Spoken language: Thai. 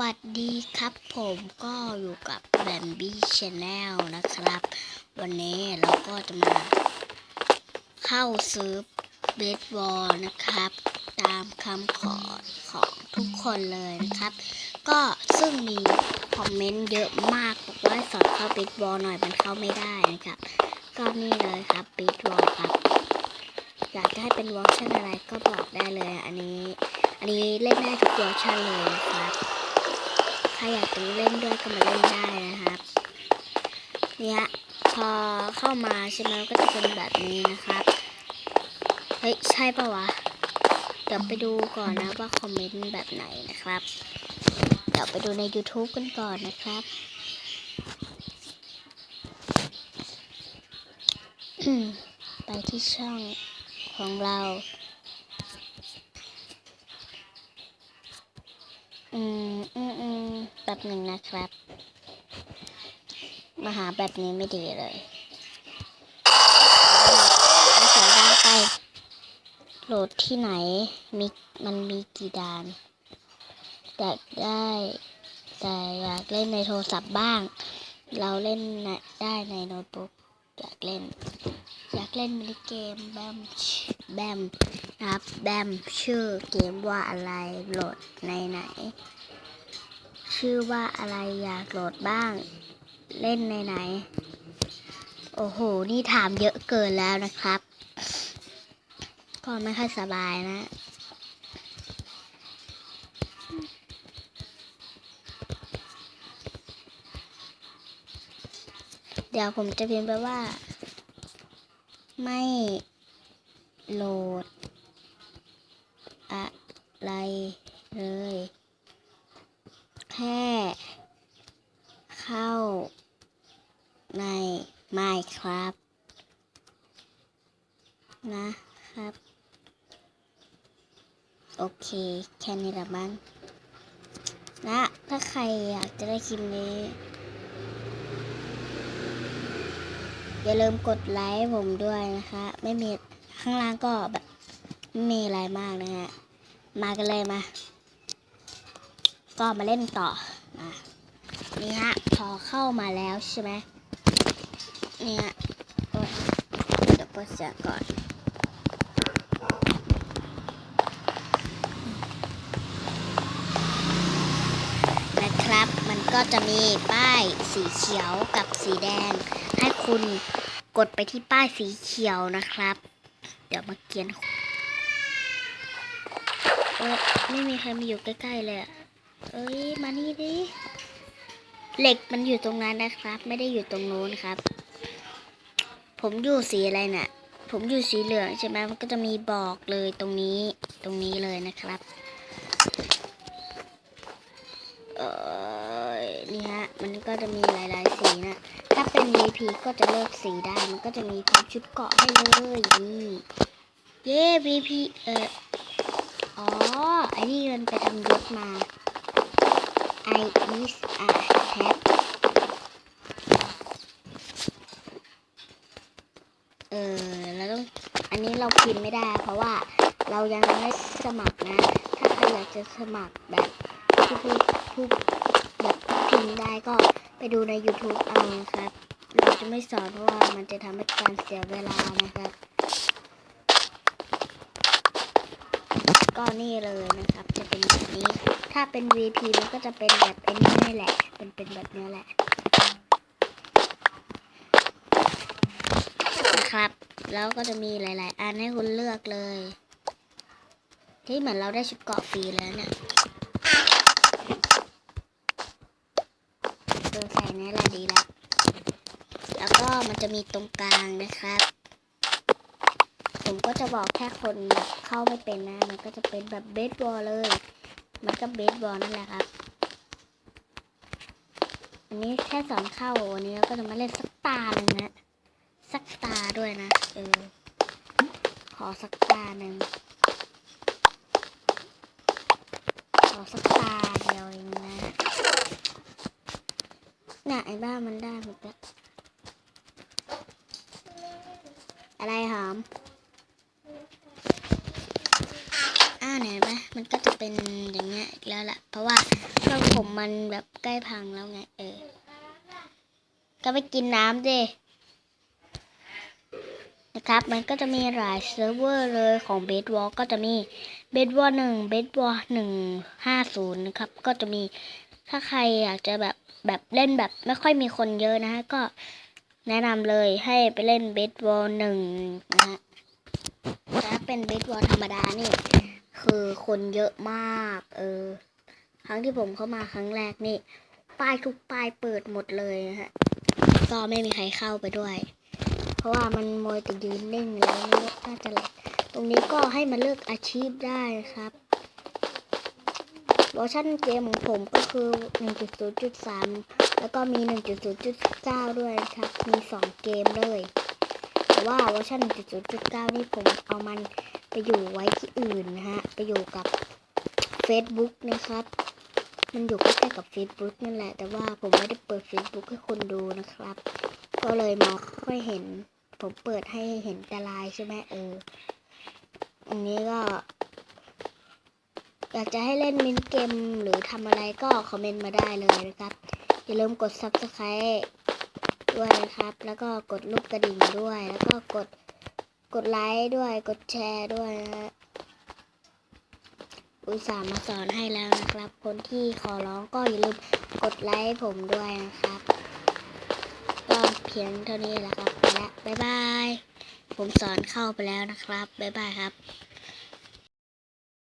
วัสดีครับผมก็อยู่กับแบมบี้ชาแนลนะครับ วันนี้เราก็จะมาเข้าซื้อเบสบอลนะครับ ตามคำขอของทุกคนเลยนะครับ ก็ซึ่งมีคอมเมนต์เยอะมากบอกว่าสอนเข้าเบสบอลหน่อยมันเข้าไม่ได้นะครับ ก็นี่เลยครับเบสบอลครับ อยากจะให้เป็นวอร์ชันอะไรก็บอกได้เลยอันนี้อันนี้เล่นได้ทุกเวอร์ชันเลยนะครับ ใครอยากจะเล่นด้วยก็มาเล่นได้นะครับเนี่ยพอเข้ามาใช่ไหมก็จะเป็นแบบนี้นะครับ เฮ้ย ใช่ปะวะ เดี๋ยวไปดูก่อนนะว่าคอมเมนต์แบบไหนนะครับ เดี๋ยวไปดูใน YouTube กันก่อนนะครับไปที่ช่องของเรา อืมอืมอืมแบบหนึ่งนะครับ มาหาแบบนี้ไม่ดีเลยเอาเสียงดังไป โหลดที่ไหน มีมันมีกี่ด่านอยากได้ แต่อยากเล่นในโทรศัพท์บ้าง เราเล่นได้ในโน้ตบุ๊กอยากเล่น อยากเล่นมินิเกมแบมแบม นะครับ แบมชื่อเกมว่าอะไรโหลดในไหน ชื่อว่าอะไรอยากโหลดบ้าง เล่นในไหน โอ้โห นี่ถามเยอะเกินแล้วนะครับ ก็ไม่ค่อยสบายนะเดี๋ยวผมจะพิมพ์ไปว่า ไม่โหลด อะไรเลย แค่เข้าใน Minecraft นะครับ โอเค แค่นี้ละมันนะถ้าใครอยากจะได้คลิปนี้ อย่าลืมกดไลค์ผมด้วยนะคะ ไม่มีข้างล่างก็แบบ มีอะไรมากนะฮะ มากันเลยมา ก็มาเล่นต่อนะนี่ฮะ พอเข้ามาแล้วใช่ไหมเนี่ยโอ๊ยเดี๋ยวเปิดเสียงก่อนนะครับ มันก็จะมีป้ายสีเขียวกับสีแดง ให้คุณกดไปที่ป้ายสีเขียวนะครับ เดี๋ยวมาเกียน เออไม่มีใครมาอยู่ใกล้ๆเลยอะเอ้ย มานี่ดิ เหล็กมันอยู่ตรงนั้นนะครับ ไม่ได้อยู่ตรงโน้นครับ ผมอยู่สีอะไรเนี่ยผมอยู่สีเหลืองใช่ไหมมันก็จะมีบอกเลยตรงนี้ ตรงนี้เลยนะครับ เออนี่ฮะ มันก็จะมีหลายๆสีนะ ถ้าเป็น VP ก็จะเลือกสีได้ มันก็จะมีชุดเกาะให้เลยนี่ เย้ VP เออ อ๋อ ไอ้นี่มันไปทำยศมา I is a hat เออเราต้อง อันนี้เราพิมพ์ไม่ได้ เพราะว่าเรายังไม่สมัครนะ ถ้าใครอยากจะสมัครแบบที่พูดพูดแบบพิมพ์ได้ก็ไปดูใน YouTube เอาครับ เราจะไม่สอนเพราะว่ามันจะทำให้การเสียเวลานะครับ ก็นี่เลยนะครับ จะเป็นแบบนี้ ถ้าเป็น VP มันก็จะเป็นแบบไอ้นี้นี่แหละ เป็นเป็นแบบนี้แหละนะครับ แล้วก็จะมีหลาย ๆ อันให้คุณเลือกเลย ที่เหมือนเราได้ชุดเกาะฟรีแล้วเนี่ยเออใส่นี่แหละดีแล้ว แล้วก็มันจะมีตรงกลางนะครับ ผมก็จะบอกแค่คนแบบเข้าไม่เป็นนะ มันก็จะเป็นแบบเบสบอลเลย มันก็เบสบอลนั่นแหละครับ อันนี้แค่สอนเข้าวันนี้เราก็จะมาเล่นสักตาหนึ่งนะสักตาด้วยนะ เออ ขอสักตาหนึ่งขอสักตาเดียวเองนะน่ะไอ้บ้ามันได้หมดแล้วอะไรหอม อ่า เนี่ยเห็นไหมมันก็จะเป็นอย่างเงี้ยอีกแล้วแหละเพราะว่าช่องผมมันแบบใกล้พังแล้วไง เออ ก็ไปกินน้ำดินะครับ มันก็จะมีหลายเซิร์ฟเวอร์เลยของเบสวอลก็จะมีเบสวอลหนึ่งเบสวอลหนึ่งห้าศูนย์นะครับ ก็จะมีถ้าใครอยากจะแบบแบบเล่นแบบไม่ค่อยมีคนเยอะนะฮะ ก็แนะนำเลยให้ไปเล่นเบสวอลหนึ่งนะฮะถ้าเป็นเบสวอลธรรมดานี่ คือคนเยอะมาก เออ ครั้งที่ผมเข้ามาครั้งแรกนี่ ป้ายทุกป้ายเปิดหมดเลยนะฮะ ก็ไม่มีใครเข้าไปด้วย เพราะว่ามันมวยแต่ยืนนิ่งแล้วนี่น่าจะหลกตรงนี้ก็ให้มาเลือกอาชีพได้นะครับเวอร์ชันเกมของผมก็คือ 1.0.3 แล้วก็มี 1.0.9 ด้วยครับ มี 2 เกมเลย แต่ว่าเวอร์ชัน1.0.9 นี่ผมเอามัน อยู่ไว้ที่อื่นนะฮะ ไปอยู่กับ Facebook นะครับ มันอยู่ใกล้ๆกับ Facebook นั่นแหละ แต่ว่าผมไม่ได้เปิด Facebook ให้คนดูนะครับ ก็เลยมองไม่เห็น ผมเปิดให้เห็นแต่ไลายใช่ไหมเออ อันนี้ก็ อยากจะให้เล่นมินเกมหรือทำอะไรก็คอมเมนต์มาได้เลยนะครับ อย่าลืมกด Subscribe ด้วยนะครับ แล้วก็กดรูปกระดิ่งด้วย แล้วก็กด กดไลค์ด้วยกดแชร์ด้วยนะอุตส่าห์มาสอนให้แล้วนะครับ คนที่ขอร้องก็อย่าลืมกดไลค์ผมด้วยนะครับก็เพียงเท่านี้แหละครับไปและบ๊ายบาย ผมสอนเข้าไปแล้วนะครับ บ๊ายบายครับ